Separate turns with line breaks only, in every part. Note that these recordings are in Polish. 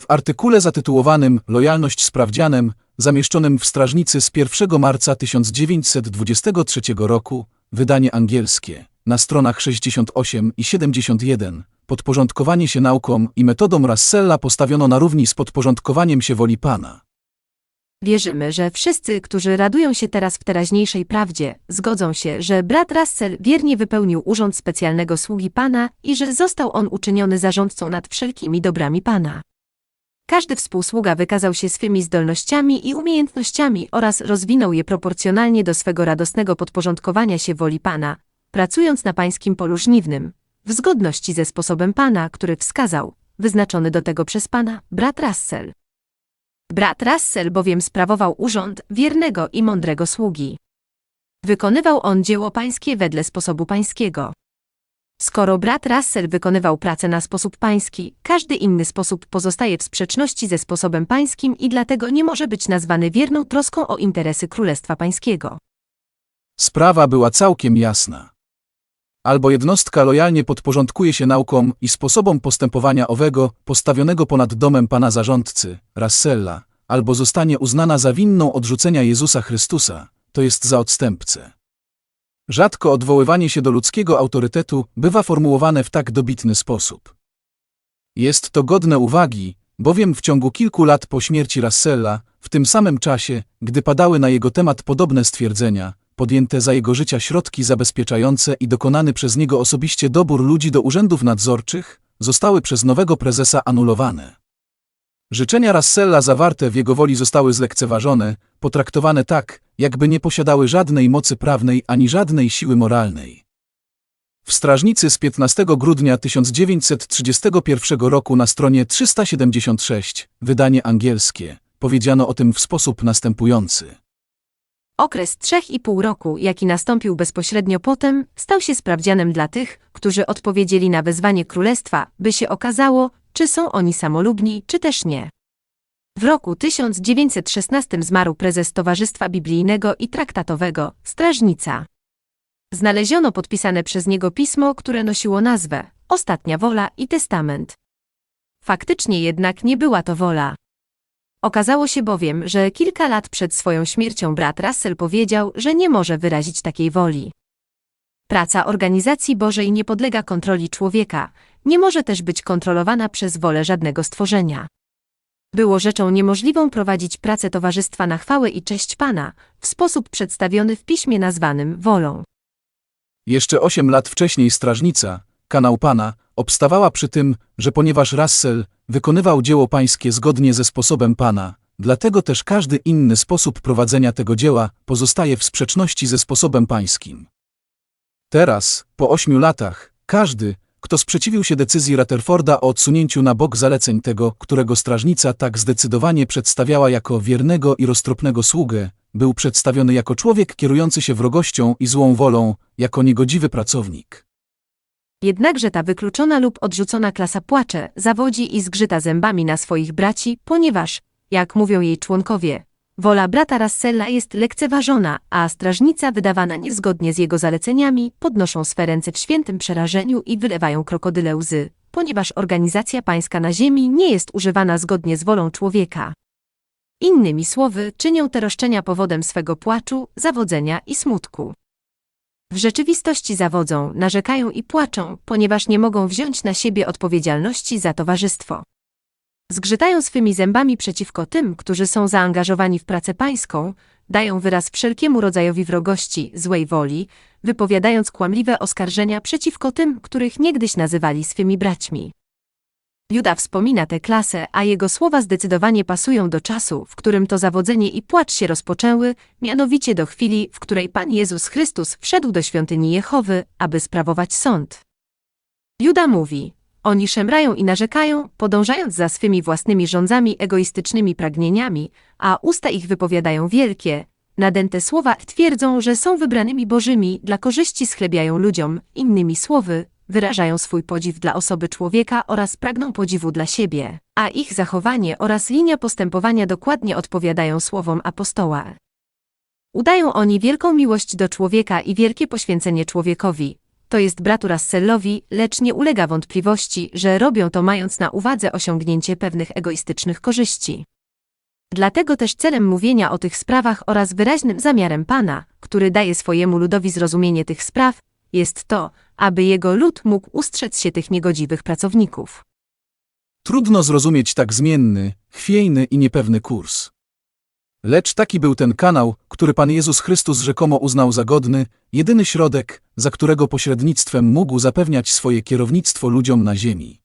W artykule zatytułowanym Lojalność sprawdzianem, zamieszczonym w Strażnicy z 1 marca 1923 roku, wydanie angielskie, na stronach 68 i 71, podporządkowanie się naukom i metodom Russella postawiono na równi z podporządkowaniem się woli Pana.
Wierzymy, że wszyscy, którzy radują się teraz w teraźniejszej prawdzie, zgodzą się, że brat Russell wiernie wypełnił urząd specjalnego sługi Pana i że został on uczyniony zarządcą nad wszelkimi dobrami Pana. Każdy współsługa wykazał się swymi zdolnościami i umiejętnościami oraz rozwinął je proporcjonalnie do swego radosnego podporządkowania się woli Pana, pracując na pańskim polu żniwnym, w zgodności ze sposobem Pana, który wskazał, wyznaczony do tego przez Pana, brat Russell. Brat Russell bowiem sprawował urząd wiernego i mądrego sługi. Wykonywał on dzieło pańskie wedle sposobu pańskiego. Skoro brat Russell wykonywał pracę na sposób pański, każdy inny sposób pozostaje w sprzeczności ze sposobem pańskim i dlatego nie może być nazwany wierną troską o interesy Królestwa Pańskiego.
Sprawa była całkiem jasna. Albo jednostka lojalnie podporządkuje się naukom i sposobom postępowania owego, postawionego ponad domem pana zarządcy, Russella, albo zostanie uznana za winną odrzucenia Jezusa Chrystusa, to jest za odstępcę. Rzadko odwoływanie się do ludzkiego autorytetu bywa formułowane w tak dobitny sposób. Jest to godne uwagi, bowiem w ciągu kilku lat po śmierci Russella, w tym samym czasie, gdy padały na jego temat podobne stwierdzenia, podjęte za jego życia środki zabezpieczające i dokonany przez niego osobiście dobór ludzi do urzędów nadzorczych, zostały przez nowego prezesa anulowane. Życzenia Russella zawarte w jego woli zostały zlekceważone, potraktowane tak, jakby nie posiadały żadnej mocy prawnej ani żadnej siły moralnej. W Strażnicy z 15 grudnia 1931 roku na stronie 376, wydanie angielskie, powiedziano o tym w sposób następujący.
Okres trzech i pół roku, jaki nastąpił bezpośrednio potem, stał się sprawdzianem dla tych, którzy odpowiedzieli na wezwanie królestwa, by się okazało, czy są oni samolubni, czy też nie. W roku 1916 zmarł prezes Towarzystwa Biblijnego i Traktatowego, Strażnica. Znaleziono podpisane przez niego pismo, które nosiło nazwę Ostatnia Wola i Testament. Faktycznie jednak nie była to wola. Okazało się bowiem, że kilka lat przed swoją śmiercią brat Russell powiedział, że nie może wyrazić takiej woli. Praca organizacji Bożej nie podlega kontroli człowieka, nie może też być kontrolowana przez wolę żadnego stworzenia. Było rzeczą niemożliwą prowadzić pracę towarzystwa na chwałę i cześć Pana, w sposób przedstawiony w piśmie nazwanym wolą.
Jeszcze osiem lat wcześniej strażnica, kanał pana, obstawała przy tym, że ponieważ Russell wykonywał dzieło pańskie zgodnie ze sposobem pana, dlatego też każdy inny sposób prowadzenia tego dzieła pozostaje w sprzeczności ze sposobem pańskim. Teraz, po ośmiu latach, każdy, kto sprzeciwił się decyzji Rutherforda o odsunięciu na bok zaleceń tego, którego strażnica tak zdecydowanie przedstawiała jako wiernego i roztropnego sługę, był przedstawiony jako człowiek kierujący się wrogością i złą wolą, jako niegodziwy pracownik.
Jednakże ta wykluczona lub odrzucona klasa płacze, zawodzi i zgrzyta zębami na swoich braci, ponieważ, jak mówią jej członkowie, wola brata Russella jest lekceważona, a strażnica wydawana niezgodnie z jego zaleceniami podnoszą swe ręce w świętym przerażeniu i wylewają krokodyle łzy, ponieważ organizacja pańska na ziemi nie jest używana zgodnie z wolą człowieka. Innymi słowy, czynią te roszczenia powodem swego płaczu, zawodzenia i smutku. W rzeczywistości zawodzą, narzekają i płaczą, ponieważ nie mogą wziąć na siebie odpowiedzialności za towarzystwo. Zgrzytają swymi zębami przeciwko tym, którzy są zaangażowani w pracę pańską, dają wyraz wszelkiemu rodzajowi wrogości, złej woli, wypowiadając kłamliwe oskarżenia przeciwko tym, których niegdyś nazywali swymi braćmi. Juda wspomina tę klasę, a jego słowa zdecydowanie pasują do czasu, w którym to zawodzenie i płacz się rozpoczęły, mianowicie do chwili, w której Pan Jezus Chrystus wszedł do świątyni Jehowy, aby sprawować sąd. Juda mówi, oni szemrają i narzekają, podążając za swymi własnymi rządzami egoistycznymi pragnieniami, a usta ich wypowiadają wielkie, nadęte słowa twierdzą, że są wybranymi Bożymi, dla korzyści schlebiają ludziom, innymi słowy, wyrażają swój podziw dla osoby człowieka oraz pragną podziwu dla siebie, a ich zachowanie oraz linia postępowania dokładnie odpowiadają słowom apostoła. Udają oni wielką miłość do człowieka i wielkie poświęcenie człowiekowi, to jest bratu Russellowi, lecz nie ulega wątpliwości, że robią to mając na uwadze osiągnięcie pewnych egoistycznych korzyści. Dlatego też celem mówienia o tych sprawach oraz wyraźnym zamiarem Pana, który daje swojemu ludowi zrozumienie tych spraw, jest to, aby jego lud mógł ustrzec się tych niegodziwych pracowników.
Trudno zrozumieć tak zmienny, chwiejny i niepewny kurs. Lecz taki był ten kanał, który Pan Jezus Chrystus rzekomo uznał za godny, jedyny środek, za którego pośrednictwem mógł zapewniać swoje kierownictwo ludziom na ziemi.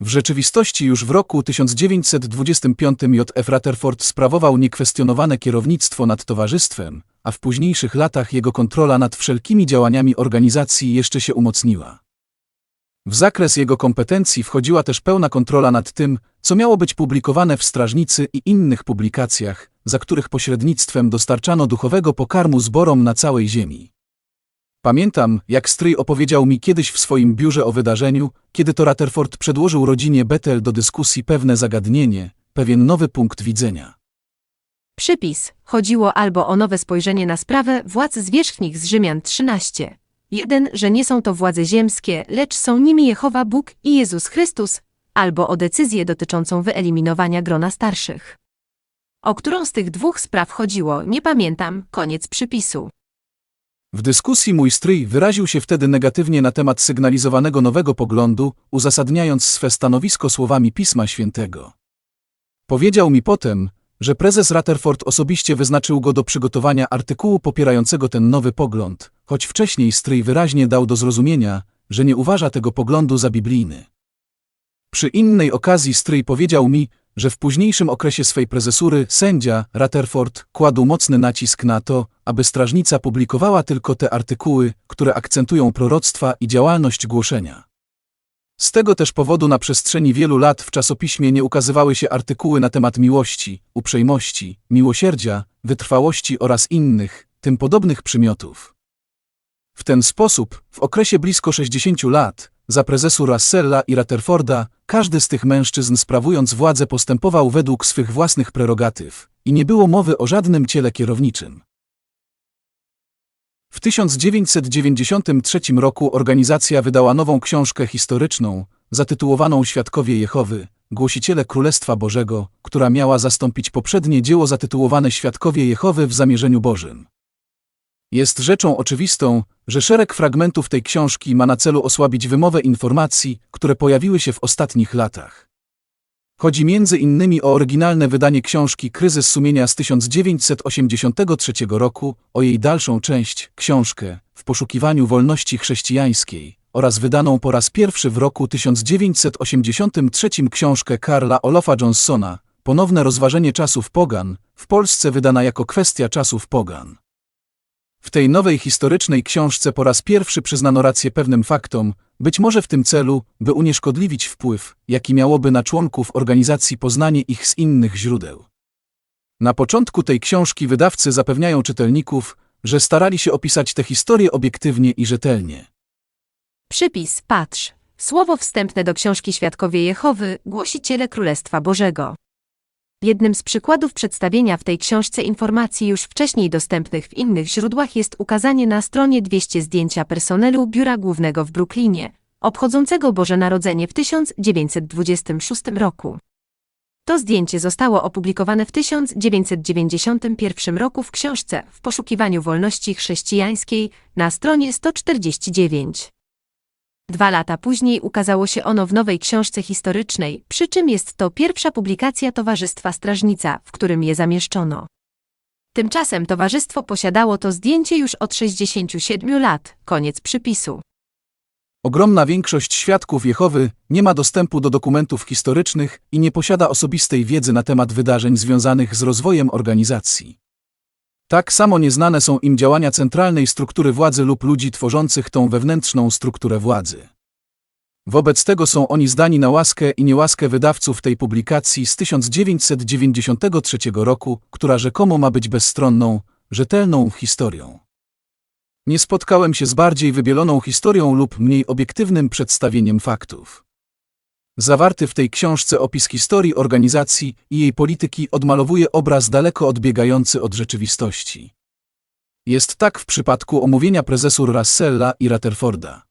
W rzeczywistości już w roku 1925 J.F. Rutherford sprawował niekwestionowane kierownictwo nad towarzystwem, a w późniejszych latach jego kontrola nad wszelkimi działaniami organizacji jeszcze się umocniła. W zakres jego kompetencji wchodziła też pełna kontrola nad tym, co miało być publikowane w Strażnicy i innych publikacjach, za których pośrednictwem dostarczano duchowego pokarmu zborom na całej ziemi. Pamiętam, jak stryj opowiedział mi kiedyś w swoim biurze o wydarzeniu, kiedy to Rutherford przedłożył rodzinie Bethel do dyskusji pewne zagadnienie, pewien nowy punkt widzenia.
Przypis. Chodziło albo o nowe spojrzenie na sprawę władz zwierzchnych z Rzymian 13. Jeden, że nie są to władze ziemskie, lecz są nimi Jehowa Bóg i Jezus Chrystus, albo o decyzję dotyczącą wyeliminowania grona starszych. O którą z tych dwóch spraw chodziło, nie pamiętam, koniec przypisu.
W dyskusji mój stryj wyraził się wtedy negatywnie na temat sygnalizowanego nowego poglądu, uzasadniając swe stanowisko słowami Pisma Świętego. Powiedział mi potem, że prezes Rutherford osobiście wyznaczył go do przygotowania artykułu popierającego ten nowy pogląd, choć wcześniej stryj wyraźnie dał do zrozumienia, że nie uważa tego poglądu za biblijny. Przy innej okazji stryj powiedział mi, że w późniejszym okresie swej prezesury sędzia Rutherford kładł mocny nacisk na to, aby strażnica publikowała tylko te artykuły, które akcentują proroctwa i działalność głoszenia. Z tego też powodu na przestrzeni wielu lat w czasopiśmie nie ukazywały się artykuły na temat miłości, uprzejmości, miłosierdzia, wytrwałości oraz innych, tym podobnych przymiotów. W ten sposób, w okresie blisko 60 lat, za prezesu Russella i Rutherforda, każdy z tych mężczyzn sprawując władzę postępował według swych własnych prerogatyw i nie było mowy o żadnym ciele kierowniczym. W 1993 roku organizacja wydała nową książkę historyczną, zatytułowaną Świadkowie Jehowy, Głosiciele Królestwa Bożego, która miała zastąpić poprzednie dzieło zatytułowane Świadkowie Jehowy w zamierzeniu Bożym. Jest rzeczą oczywistą, że szereg fragmentów tej książki ma na celu osłabić wymowę informacji, które pojawiły się w ostatnich latach. Chodzi między innymi o oryginalne wydanie książki Kryzys sumienia z 1983 roku, o jej dalszą część, książkę W poszukiwaniu wolności chrześcijańskiej oraz wydaną po raz pierwszy w roku 1983 książkę Karla Olofa Johnsona Ponowne rozważenie czasów pogan, w Polsce wydana jako kwestia czasów pogan. W tej nowej historycznej książce po raz pierwszy przyznano rację pewnym faktom, być może w tym celu, by unieszkodliwić wpływ, jaki miałoby na członków organizacji poznanie ich z innych źródeł. Na początku tej książki wydawcy zapewniają czytelników, że starali się opisać tę historię obiektywnie i rzetelnie.
Przypis. Patrz. Słowo wstępne do książki Świadkowie Jehowy, głosiciele Królestwa Bożego. Jednym z przykładów przedstawienia w tej książce informacji już wcześniej dostępnych w innych źródłach jest ukazanie na stronie 200 zdjęcia personelu Biura Głównego w Brooklynie, obchodzącego Boże Narodzenie w 1926 roku. To zdjęcie zostało opublikowane w 1991 roku w książce W poszukiwaniu wolności chrześcijańskiej na stronie 149. Dwa lata później ukazało się ono w nowej książce historycznej, przy czym jest to pierwsza publikacja Towarzystwa Strażnica, w którym je zamieszczono. Tymczasem towarzystwo posiadało to zdjęcie już od 67 lat, koniec przypisu.
Ogromna większość świadków Jehowy nie ma dostępu do dokumentów historycznych i nie posiada osobistej wiedzy na temat wydarzeń związanych z rozwojem organizacji. Tak samo nieznane są im działania centralnej struktury władzy lub ludzi tworzących tą wewnętrzną strukturę władzy. Wobec tego są oni zdani na łaskę i niełaskę wydawców tej publikacji z 1993 roku, która rzekomo ma być bezstronną, rzetelną historią. Nie spotkałem się z bardziej wybieloną historią lub mniej obiektywnym przedstawieniem faktów. Zawarty w tej książce opis historii organizacji i jej polityki odmalowuje obraz daleko odbiegający od rzeczywistości. Jest tak w przypadku omówienia prezesur Russella i Rutherforda.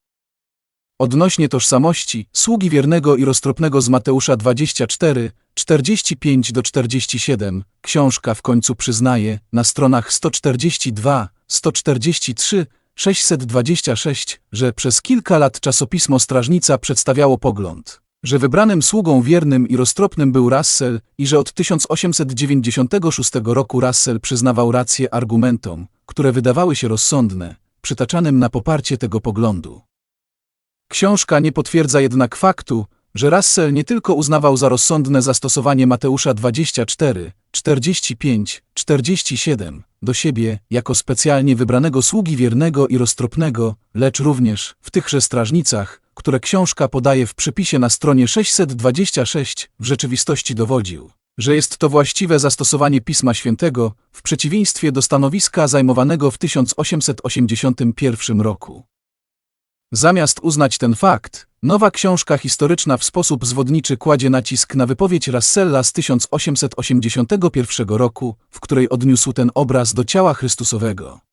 Odnośnie tożsamości, sługi wiernego i roztropnego z Mateusza 24, 45 do 47, książka w końcu przyznaje, na stronach 142, 143, 626, że przez kilka lat czasopismo Strażnica przedstawiało pogląd, że wybranym sługą wiernym i roztropnym był Russell i że od 1896 roku Russell przyznawał rację argumentom, które wydawały się rozsądne, przytaczanym na poparcie tego poglądu. Książka nie potwierdza jednak faktu, że Russell nie tylko uznawał za rozsądne zastosowanie Mateusza 24, 45, 47 do siebie jako specjalnie wybranego sługi wiernego i roztropnego, lecz również w tychże strażnicach, które książka podaje w przepisie na stronie 626, w rzeczywistości dowodził, że jest to właściwe zastosowanie Pisma Świętego w przeciwieństwie do stanowiska zajmowanego w 1881 roku. Zamiast uznać ten fakt, nowa książka historyczna w sposób zwodniczy kładzie nacisk na wypowiedź Russella z 1881 roku, w której odniósł ten obraz do ciała Chrystusowego.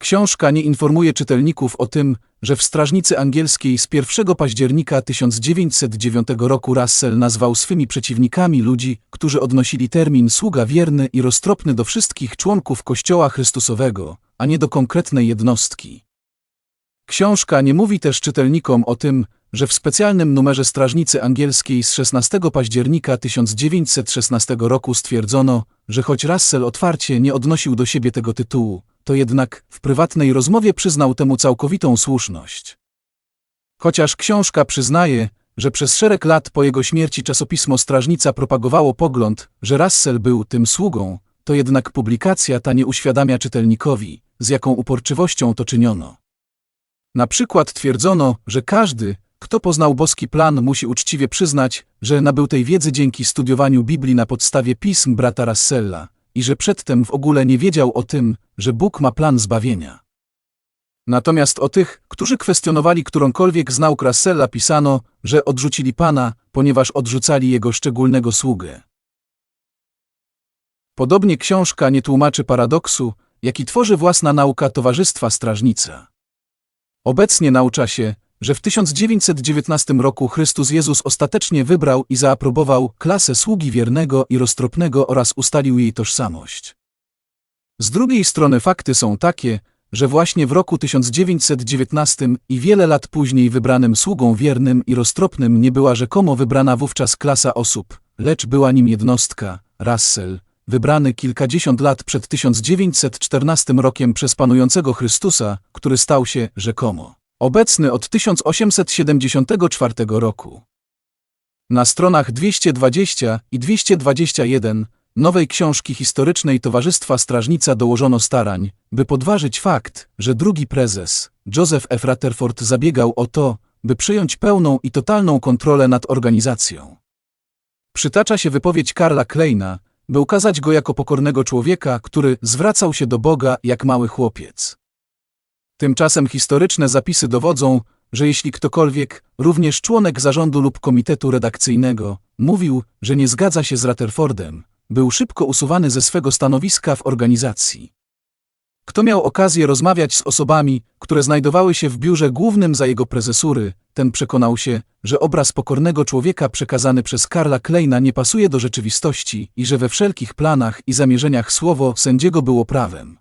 Książka nie informuje czytelników o tym, że w Strażnicy Angielskiej z 1 października 1909 roku Russell nazwał swymi przeciwnikami ludzi, którzy odnosili termin sługa wierny i roztropny do wszystkich członków Kościoła Chrystusowego, a nie do konkretnej jednostki. Książka nie mówi też czytelnikom o tym, że w specjalnym numerze Strażnicy Angielskiej z 16 października 1916 roku stwierdzono, że choć Russell otwarcie nie odnosił do siebie tego tytułu, to jednak w prywatnej rozmowie przyznał temu całkowitą słuszność. Chociaż książka przyznaje, że przez szereg lat po jego śmierci czasopismo Strażnica propagowało pogląd, że Russell był tym sługą, to jednak publikacja ta nie uświadamia czytelnikowi, z jaką uporczywością to czyniono. Na przykład twierdzono, że każdy, kto poznał boski plan, musi uczciwie przyznać, że nabył tej wiedzy dzięki studiowaniu Biblii na podstawie pism brata Russella i że przedtem w ogóle nie wiedział o tym, że Bóg ma plan zbawienia. Natomiast o tych, którzy kwestionowali którąkolwiek z nauk Russella pisano, że odrzucili Pana, ponieważ odrzucali Jego szczególnego sługę. Podobnie książka nie tłumaczy paradoksu, jaki tworzy własna nauka Towarzystwa Strażnica. Obecnie naucza się, że w 1919 roku Chrystus Jezus ostatecznie wybrał i zaaprobował klasę sługi wiernego i roztropnego oraz ustalił jej tożsamość. Z drugiej strony fakty są takie, że właśnie w roku 1919 i wiele lat później wybranym sługą wiernym i roztropnym nie była rzekomo wybrana wówczas klasa osób, lecz była nim jednostka, Russell, wybrany kilkadziesiąt lat przed 1914 rokiem przez panującego Chrystusa, który stał się, rzekomo, obecny od 1874 roku. Na stronach 220 i 221 nowej książki historycznej Towarzystwa Strażnica dołożono starań, by podważyć fakt, że drugi prezes, Joseph F. Rutherford zabiegał o to, by przejąć pełną i totalną kontrolę nad organizacją. Przytacza się wypowiedź Karla Kleina, by ukazać go jako pokornego człowieka, który zwracał się do Boga jak mały chłopiec. Tymczasem historyczne zapisy dowodzą, że jeśli ktokolwiek, również członek zarządu lub komitetu redakcyjnego, mówił, że nie zgadza się z Rutherfordem, był szybko usuwany ze swego stanowiska w organizacji. Kto miał okazję rozmawiać z osobami, które znajdowały się w biurze głównym za jego prezesury, ten przekonał się, że obraz pokornego człowieka przekazany przez Karla Kleina nie pasuje do rzeczywistości i że we wszelkich planach i zamierzeniach słowo sędziego było prawem.